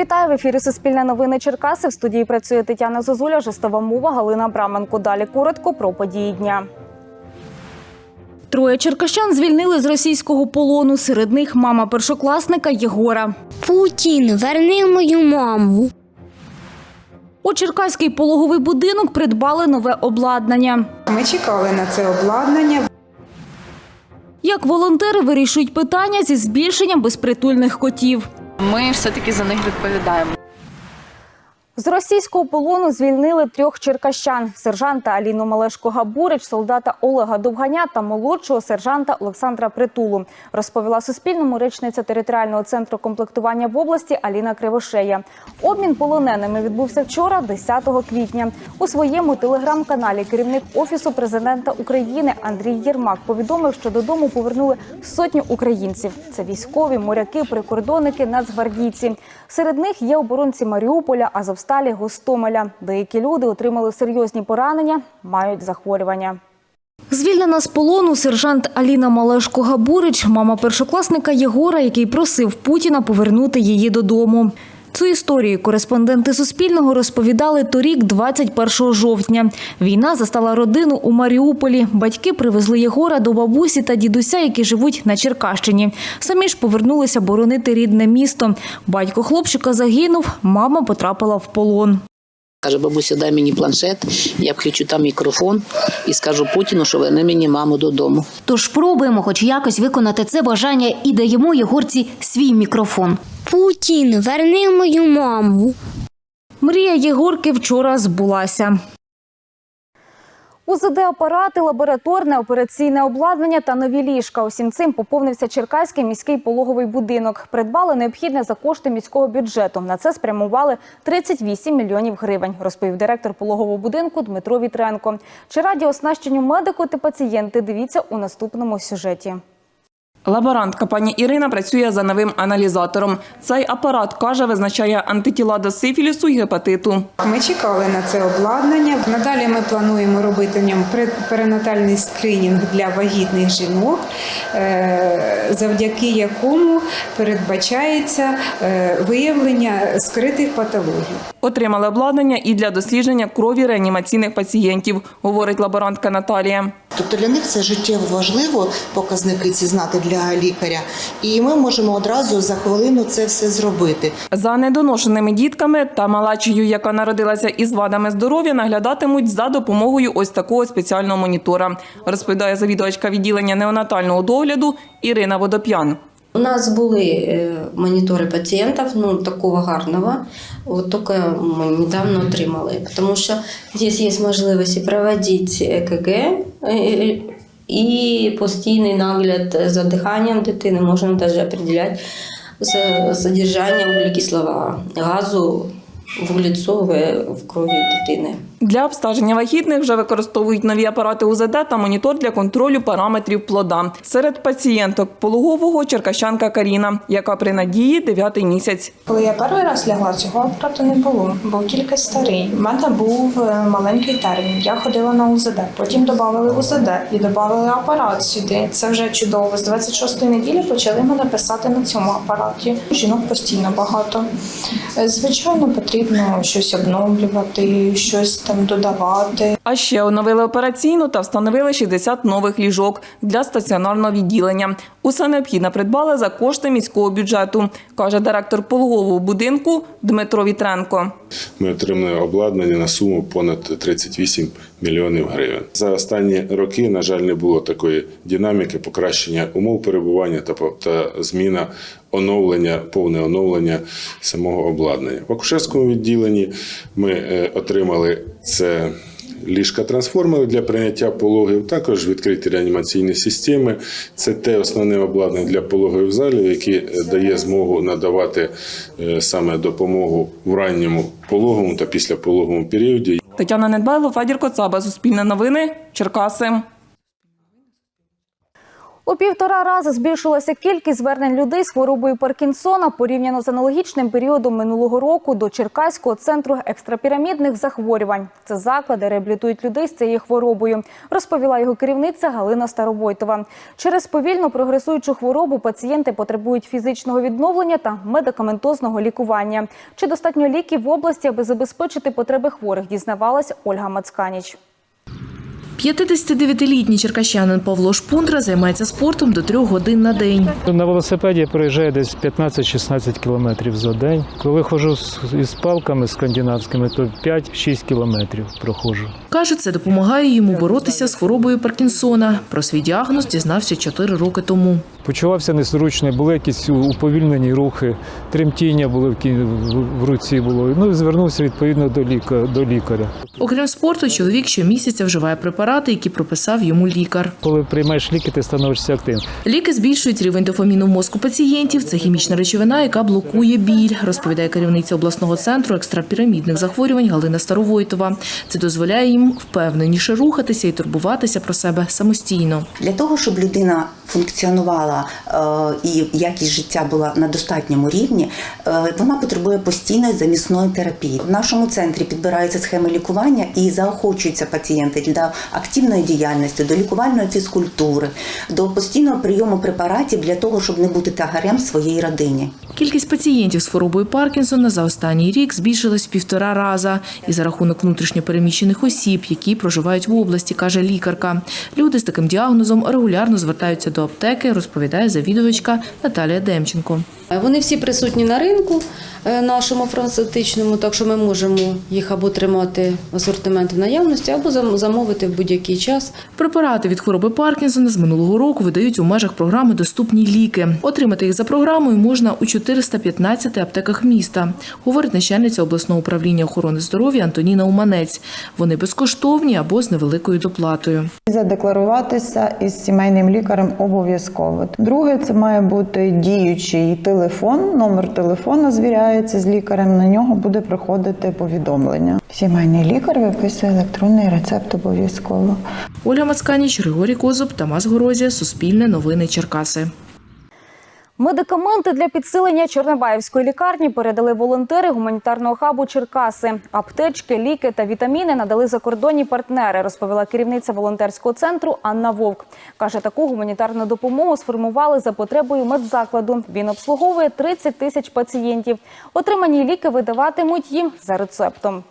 Вітаю в ефірі Суспільне новини Черкаси. В студії працює Тетяна Зозуля, жестова мова Галина Браменко. Далі коротко про події дня. Троє черкащан звільнили з російського полону. Серед них мама першокласника Єгора. Путін, верни мою маму. У Черкаський пологовий будинок придбали нове обладнання. Ми чекали на це обладнання. Як волонтери вирішують питання зі збільшенням безпритульних котів. Ми все-таки за них відповідаємо. З російського полону звільнили трьох черкащан: сержанта Аліну Малешко Габурич, солдата Олега Довганя та молодшого сержанта Олександра Притулу. Розповіла Суспільному речниця територіального центру комплектування в області Аліна Кривошея. Обмін полоненими відбувся вчора, 10 квітня. У своєму телеграм-каналі керівник офісу президента України Андрій Єрмак повідомив, що додому повернули сотню українців. Це військові, моряки, прикордонники, нацгвардійці. Серед них є оборонці Маріуполя, Азовсталі, Гостомеля. Деякі люди отримали серйозні поранення, мають захворювання. Звільнена з полону сержант Аліна Малешко Габурич, мама першокласника Єгора, який просив Путіна повернути її додому. Цю історію кореспонденти Суспільного розповідали торік, 21 жовтня. Війна застала родину у Маріуполі. Батьки привезли Єгора до бабусі та дідуся, які живуть на Черкащині. Самі ж повернулися боронити рідне місто. Батько хлопчика загинув, мама потрапила в полон. Каже, бабуся, дай мені планшет, я включу там мікрофон і скажу Путіну, що верни мені маму додому. Тож пробуємо хоч якось виконати це бажання і даємо Єгорці свій мікрофон. Путін, верни мою маму. Мрія Єгорки вчора збулася. УЗД-апарати, лабораторне, операційне обладнання та нові ліжка. Усім цим поповнився Черкаський міський пологовий будинок. Придбали необхідне за кошти міського бюджету. На це спрямували 38 мільйонів гривень, розповів директор пологового будинку Дмитро Вітренко. Чи раді оснащенню медику та пацієнти? Дивіться у наступному сюжеті. Лаборантка пані Ірина працює за новим аналізатором. Цей апарат каже, визначає антитіла до сифілісу і гепатиту. Ми чекали на це обладнання. Надалі ми плануємо робити ньому перинатальний скринінг для вагітних жінок, е, завдяки якому передбачається е, виявлення скритих патологій. Отримали обладнання і для дослідження крові реанімаційних пацієнтів, говорить лаборантка Наталія. Тобто для них це життєво важливо показники ці знати для лікаря, і ми можемо одразу за хвилину це все зробити. За недоношеними дітками та малачею, яка народилася із вадами здоров'я, наглядатимуть за допомогою ось такого спеціального монітора, розповідає завідувачка відділення неонатального догляду Ірина Водоп'ян. У нас були э, мониторы пациентов, ну, такого гарного, вот только мы недавно отримали, потому что здесь есть можливість проводить ЕКГ э, і постійний нагляд за диханням дитини, можна навіть определяти за- содержання вуглекислого газу вуглецове в крові дитини. Для обстеження вагітних вже використовують нові апарати УЗД та монітор для контролю параметрів плода. Серед пацієнток пологового черкащанка Каріна, яка при надії дев'ятий місяць. Коли я перший раз лягла, цього апарату не було, був тільки старий. У мене був е, маленький термін. Я ходила на УЗД. Потім додали УЗД і додали апарат сюди. Це вже чудово. З 26-ї неділі почали мене писати на цьому апараті. Жінок постійно багато. Е, Звичайно, потрібно щось обновлювати, щось там додавати. А ще оновили операційну та встановили 60 нових ліжок для стаціонарного відділення. Усе необхідне придбали за кошти міського бюджету, каже директор пологового будинку Дмитро Вітренко. Ми отримали обладнання на суму понад 38 мільйонів гривень. За останні роки, на жаль, не було такої динаміки покращення умов перебування та, зміна оновлення, повне оновлення самого обладнання. В акушерському відділенні ми е, отримали це. Ліжка трансформери для прийняття пологів, також відкриті реанімаційні системи. Це те основне обладнання для пологових залів, яке дає змогу надавати е, саме допомогу в ранньому пологовому та післяпологовому періоді. Тетяна Недбайло, Федір Коцаба, Суспільне новини, Черкаси. У півтора рази збільшилася кількість звернень людей з хворобою Паркінсона порівняно з аналогічним періодом минулого року до Черкаського центру екстрапірамідних захворювань. Це заклади реабілітують людей з цією хворобою, розповіла його керівниця Галина Старобойтова. Через повільно прогресуючу хворобу пацієнти потребують фізичного відновлення та медикаментозного лікування. Чи достатньо ліків в області, аби забезпечити потреби хворих, дізнавалась Ольга Мацканіч. 59-літній черкащанин Павло Шпундра займається спортом до трьох годин на день. На велосипеді проїжджаю десь 15-16 кілометрів за день. Коли ходжу з- із палками скандинавськими, то 5-6 кілометрів проходжу. Каже, це допомагає йому боротися з хворобою Паркінсона. Про свій діагноз дізнався 4 роки тому. Почувався незручно, були якісь уповільнені рухи, тремтіння були в, кі- в- в руці було. Ну і звернувся відповідно до ліка до лікаря. Окрім спорту, чоловік щомісяця вживає препарати, які прописав йому лікар. Коли приймаєш ліки, ти становишся активним. Ліки збільшують рівень дофаміну в мозку пацієнтів. Це хімічна речовина, яка блокує біль, розповідає керівниця обласного центру екстрапірамідних захворювань Галина Старовойтова. Це дозволяє їм впевненіше рухатися і турбуватися про себе самостійно. Для того, щоб людина функціонувала е, і якість життя була на достатньому рівні, е, вона потребує постійної замісної терапії. В нашому центрі підбираються схеми лікування і заохочуються пацієнти для активної діяльності, до лікувальної фізкультури, до постійного прийому препаратів для того, щоб не бути тягарем своїй родині. Кількість пацієнтів з хворобою Паркінсона за останній рік збільшилась в півтора раза і за рахунок внутрішньопереміщених осіб, які проживають в області, каже лікарка. Люди з таким діагнозом регулярно звертаються до аптеки, розповідає завідувачка Наталія Демченко. Вони всі присутні на ринку е, нашому фармацевтичному, так що ми можемо їх або тримати асортимент в наявності, або замовити в будь-який час. Препарати від хвороби Паркінсона з минулого року видають у межах програми Доступні ліки. Отримати їх за програмою можна у 415 аптеках міста, говорить начальниця обласного управління охорони здоров'я Антоніна Уманець. Вони безкоштовні або з невеликою доплатою. Задекларуватися із сімейним лікарем обов'язково. Друге, це має бути діючий телефон. Номер телефону звіряється з лікарем. На нього буде приходити повідомлення. Сімейний лікар виписує електронний рецепт обов'язково. Ольга Мацканіч, Григорій Козуб, Тамас Горозія, Суспільне новини Черкаси. Медикаменти для підсилення Чорнобаївської лікарні передали волонтери гуманітарного хабу Черкаси. Аптечки, ліки та вітаміни надали закордонні партнери, розповіла керівниця волонтерського центру Анна Вовк. Каже, таку гуманітарну допомогу сформували за потребою медзакладу. Він обслуговує 30 тисяч пацієнтів. Отримані ліки видаватимуть їм за рецептом.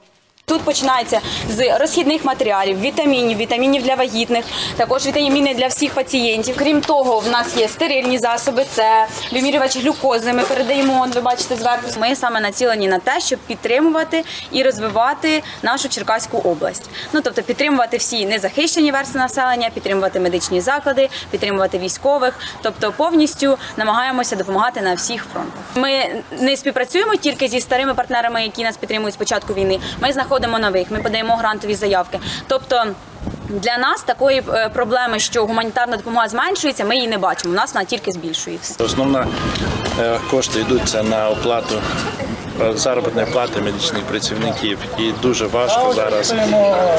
Тут починається з розхідних матеріалів, вітамінів, вітамінів для вагітних, також вітаміни для всіх пацієнтів. Крім того, в нас є стерильні засоби, це вимірювач глюкози. Ми передаємо, ви бачите зверху. Ми саме націлені на те, щоб підтримувати і розвивати нашу Черкаську область. Ну тобто підтримувати всі незахищені верстви населення, підтримувати медичні заклади, підтримувати військових. Тобто повністю намагаємося допомагати на всіх фронтах. Ми не співпрацюємо тільки зі старими партнерами, які нас підтримують з початку війни. Ми знаходимо нових, ми подаємо грантові заявки. Тобто. Для нас такої е, проблеми, що гуманітарна допомога зменшується, ми її не бачимо. У нас вона тільки збільшується. Основна е, кошти йдуться на оплату заробітної плати медичних працівників. І дуже важко зараз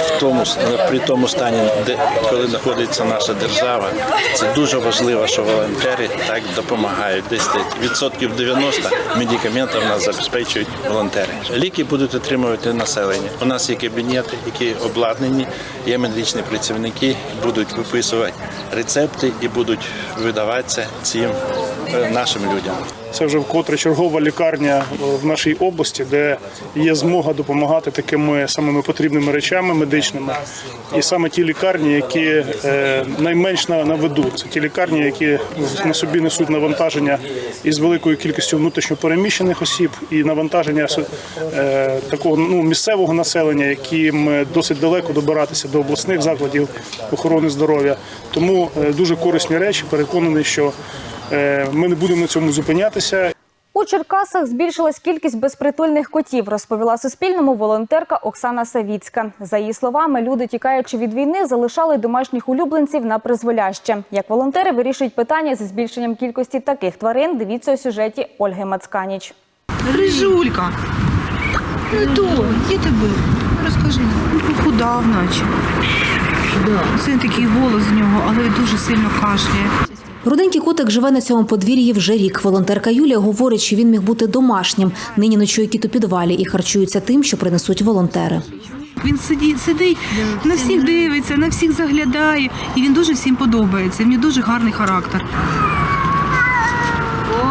в тому при тому стані, де коли знаходиться наша держава. Це дуже важливо, що волонтери так допомагають. Десь відсотків 90 медикаментів нас забезпечують волонтери. Ліки будуть отримувати населення. У нас є кабінети, які обладнані, є медичні працівники, будуть виписувати рецепти і будуть видаватися цим е, нашим людям. Це вже вкотре чергова лікарня е, в нашій області, де є змога допомагати такими самими потрібними речами медичними. І саме ті лікарні, які е, найменш на, виду, це ті лікарні, які на собі несуть навантаження із великою кількістю внутрішньопереміщених осіб і навантаження е, такого ну, місцевого населення, яким досить далеко добиратися до обласних закладів охорони здоров'я. Тому дуже корисні речі. Переконаний, що ми не будемо на цьому зупинятися. У Черкасах збільшилась кількість безпритульних котів, розповіла Суспільному волонтерка Оксана Савіцька. За її словами, люди, тікаючи від війни, залишали домашніх улюбленців на призволяще. Як волонтери вирішують питання зі збільшенням кількості таких тварин, дивіться у сюжеті Ольги Мацканіч. Рижулька. Ну то, де ти був? Розкажи. Ну, похудав наче. Це такий голос з нього, але дуже сильно кашляє. Руденький котик живе на цьому подвір'ї вже рік. Волонтерка Юлія говорить, що він міг бути домашнім. Нині ночує кіт у підвалі і харчується тим, що принесуть волонтери. Він сидить, сидить на всіх дивиться, на всіх заглядає, і він дуже всім подобається. В нього дуже гарний характер. О,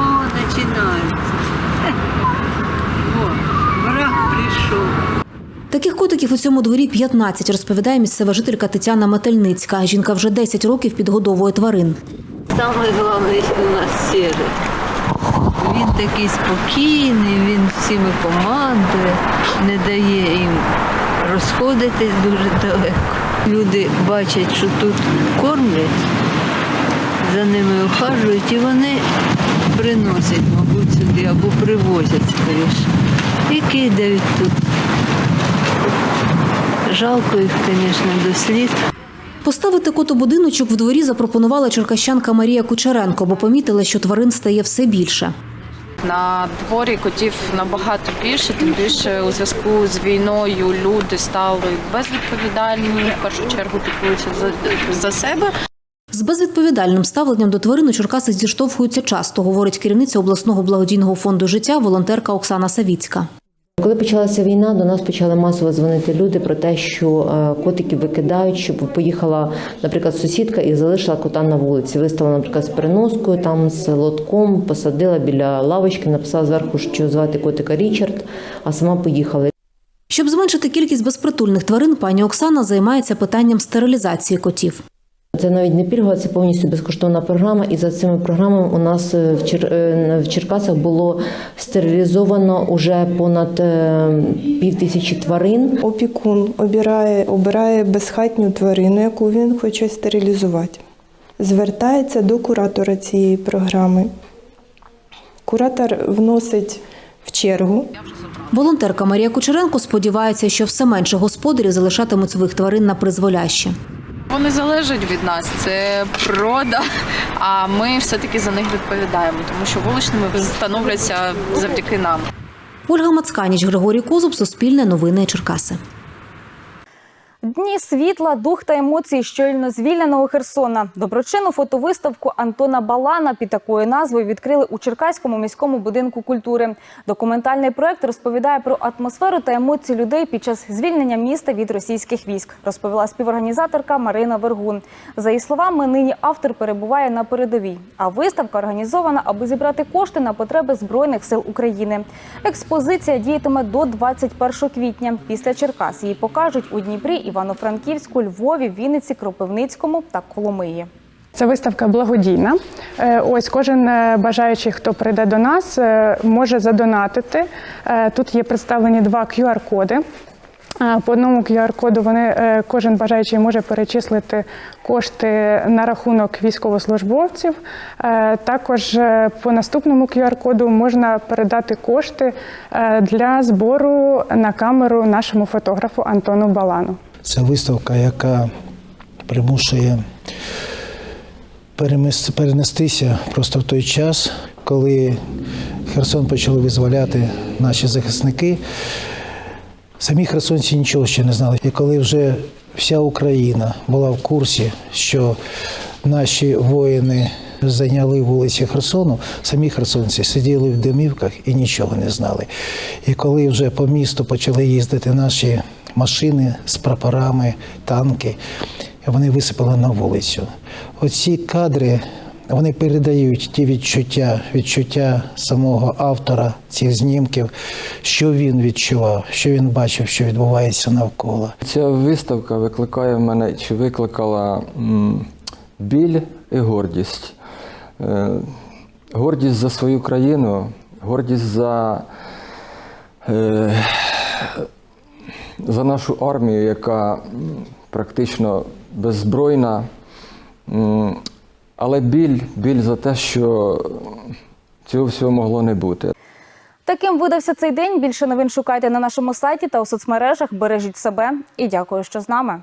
починається. О, враг прийшов. Таких котиків у цьому дворі 15, розповідає місцева жителька Тетяна Метельницька. Жінка вже 10 років підгодовує тварин. Саме головне у нас сірий. Він такий спокійний, він всіми командує, не дає їм розходитись дуже далеко. Люди бачать, що тут кормлять, за ними ухажують і вони приносять, мабуть, сюди або привозять скоріше. І кидають тут. Жалко їх, звісно, до слід. Поставити коту будиночок в дворі запропонувала черкащанка Марія Кучеренко, бо помітила, що тварин стає все більше. На дворі котів набагато більше, тим більше у зв'язку з війною люди стали безвідповідальні, в першу чергу піклуються за, за себе. З безвідповідальним ставленням до тварин у Черкасах зіштовхуються часто, говорить керівниця обласного благодійного фонду життя волонтерка Оксана Савіцька. Коли почалася війна, до нас почали масово дзвонити люди про те, що е, котиків викидають, щоб поїхала, наприклад, сусідка і залишила кота на вулиці. Виставила, наприклад, з переноскою, там з лотком, посадила біля лавочки, написала зверху, що звати котика Річард, а сама поїхала. Щоб зменшити кількість безпритульних тварин, пані Оксана займається питанням стерилізації котів. Це навіть не пільгова, це повністю безкоштовна програма. І за цими програмами у нас е, в, Чер... е, в Черкасах було стерилізовано уже понад е, пів тисячі тварин. Опікун обирає, обирає безхатню тварину, яку він хоче стерилізувати. Звертається до куратора цієї програми. Куратор вносить в чергу. Волонтерка Марія Кучеренко сподівається, що все менше господарів залишатимуть своїх тварин на призволяще. Вони залежать від нас, це природа, а ми все-таки за них відповідаємо, тому що вуличними становляться завдяки нам. Ольга Мацканіч, Григорій Козуб, Суспільне новини Черкаси. Дні світла, дух та емоції щойно звільненого Херсона. Доброчинну фотовиставку Антона Балана під такою назвою відкрили у Черкаському міському будинку культури. Документальний проект розповідає про атмосферу та емоції людей під час звільнення міста від російських військ, розповіла співорганізаторка Марина Вергун. За її словами, нині автор перебуває на передовій. А виставка організована, аби зібрати кошти на потреби збройних сил України. Експозиція діятиме до 21 квітня. Після Черкас її покажуть у Дніпрі, Івано-Франківську, Львові, Вінниці, Кропивницькому та Коломиї. Це виставка благодійна. Е, Ось кожен е, бажаючий, хто прийде до нас, е, може задонатити. Тут є представлені два QR-коди. По одному QR-коду вони кожен бажаючий може перечислити кошти на рахунок військовослужбовців. Також по наступному QR-коду можна передати кошти для збору на камеру нашому фотографу Антону Балану. Це виставка, яка примушує перенестися просто в той час, коли Херсон почали визволяти наші захисники. Самі херсонці нічого ще не знали. І коли вже вся Україна була в курсі, що наші воїни зайняли вулиці Херсону, самі херсонці сиділи в домівках і нічого не знали. І коли вже по місту почали їздити наші машини з прапорами, танки, вони висипали на вулицю. Оці кадри вони передають ті відчуття, відчуття самого автора цих знімків, що він відчував, що він бачив, що відбувається навколо. Ця виставка викликає в мене чи викликала біль і гордість. Е, Гордість за свою країну, гордість за, е, за нашу армію, яка практично беззбройна. Але біль, біль за те, що цього всього могло не бути. Таким видався цей день. Більше новин шукайте на нашому сайті та у соцмережах. Бережіть себе і дякую, що з нами.